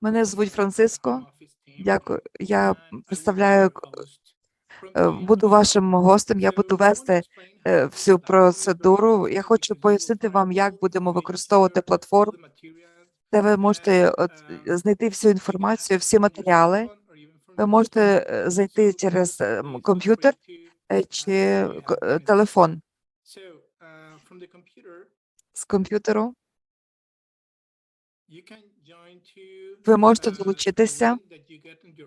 Мене звуть Франциско. Дякую. Я представляю е, буду вашим гостем. Я буду вести е, всю процедуру. Я хочу пояснити вам, як будемо використовувати платформу, де ви можете знайти всю інформацію, всі матеріали. Ви можете е, зайти через комп'ютер чи телефон з комп'ютеру. Ви можете долучитися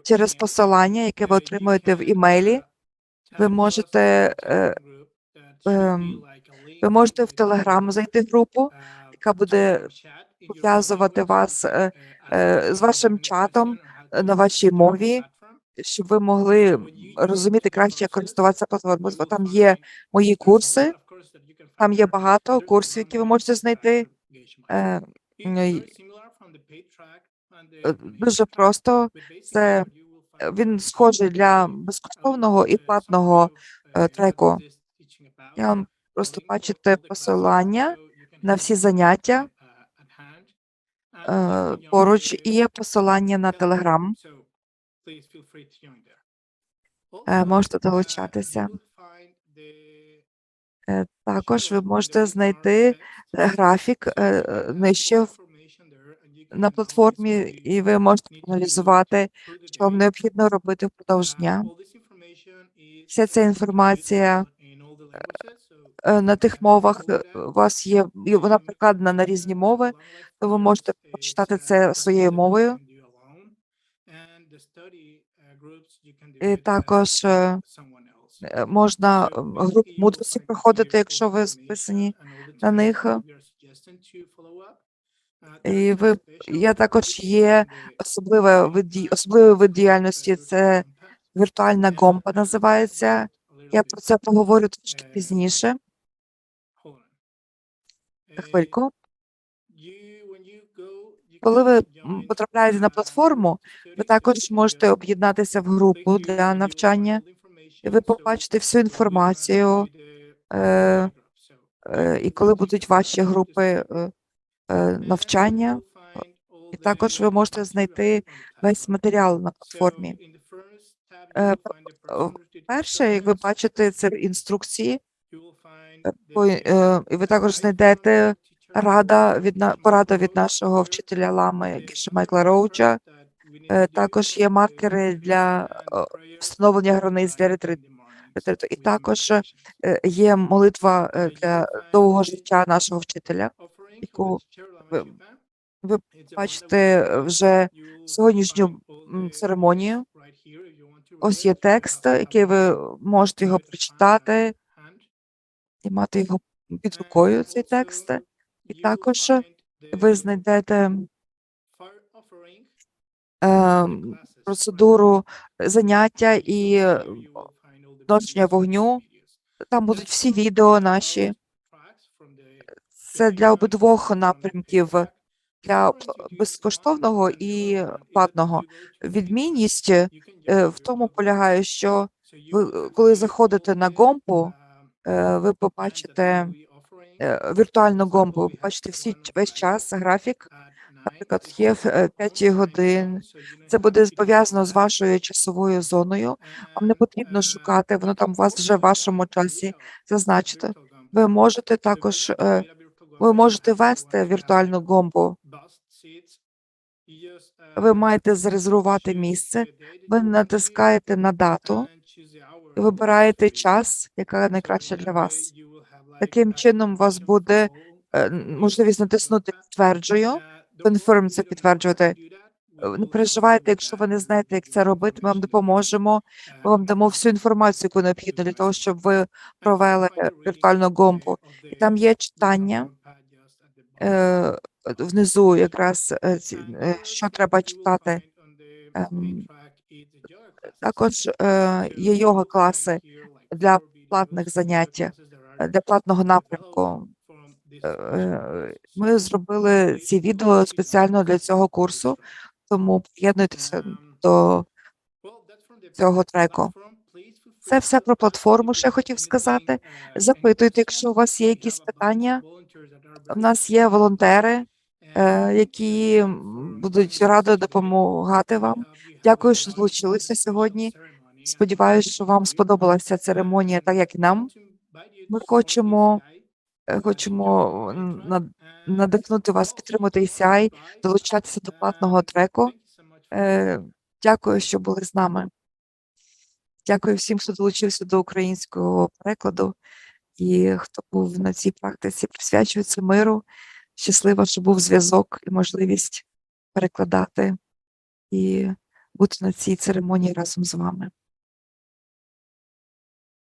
через посилання, яке ви отримуєте в імейлі. Ви можете, е, ем, Ви можете в Телеграм зайти в групу, яка буде пов'язувати вас е, е, з вашим чатом е, на вашій мові, щоб ви могли розуміти краще, як користуватися платформою. Бо Там є мої курси, там є багато курсів, які ви можете знайти. Е, е, Дуже просто це е, він схожий для безкоштовного і платного е, треку. Я вам просто бачите посилання на всі заняття е, поруч і є посилання на Телеграм. Е, Можете долучатися. Е, Також ви можете знайти е, графік е, е, нижче в- на платформі, і ви можете аналізувати, що вам необхідно робити впродовж дня. Вся ця інформація Е, на тих мовах е, у вас є, і вона перекладена на різні мови, то ви можете прочитати це своєю мовою. І також е, е, можна груп мудрості проходити, якщо ви записані на них. І ви я також є особливе вид особливий вид діяльності. Це віртуальна гомпа називається. Я про це поговорю трошки пізніше. Хвильку. Коли ви потрапляєте на платформу, ви також можете об'єднатися в групу для навчання, і ви побачите всю інформацію. Е, е, і коли будуть ваші групи е, е, навчання, і також ви можете знайти весь матеріал на платформі. Е, Перше, як ви бачите, це інструкції, е, е, і ви також знайдете рада від порада від нашого вчителя лами Гіша Майкла Роуча. Е, Також є маркери для е, встановлення границь для ретриту. І також е, є молитва е, для довгого життя нашого вчителя. Яку ви- Ви бачите е, вже сьогоднішню церемонію. Ось є текст, який ви можете його прочитати і мати його під рукою, цей текст. І також ви знайдете е, процедуру заняття і е, ношення вогню. Там будуть всі відео наші. Це для обидвох напрямків, для безкоштовного і платного. Відмінність е, в тому полягає, що ви, коли заходите на гомпу, е, ви побачите е, віртуальну гомпу, ви побачите всі весь час графік. Наприклад, є в 5 годин. Це буде пов'язано з вашою часовою зоною. Вам не потрібно шукати, воно там у вас вже в вашому часі зазначено. Ви можете також е, ви можете вести віртуальну гомбу. Ви маєте зарезервувати місце. Ви натискаєте на дату і вибираєте час, яка найкраща для вас. Таким чином, у вас буде е, можливість натиснути підтверджую. Confirm це підтверджувати. Е, Не переживайте, якщо ви не знаєте, як це робити, ми вам допоможемо. Ми вам дамо всю інформацію, яку необхідно для того, щоб ви провели віртуальну гомбу. І там є читання внизу, якраз е, е, що треба читати. Ем, Також е, є йога класи для платних занять, е, для платного напрямку. Е, е, Ми зробили ці відео спеціально для цього курсу, тому приєднуйтеся до цього треку. Це все про платформу, я хотів сказати. Запитуйте, якщо у вас є якісь питання. У нас є волонтери, е, які будуть радо допомагати вам. Дякую, що долучилися сьогодні. Сподіваюсь, що вам сподобалася церемонія, так як і нам. Ми хочемо, е, хочемо надихнути вас підтримати ECI, долучатися до платного треку. Е, Дякую, що були з нами. Дякую всім, хто долучився до українського перекладу і хто був на цій практиці. Присвячується миру. Щаслива, що був зв'язок і можливість перекладати і бути на цій церемонії разом з вами.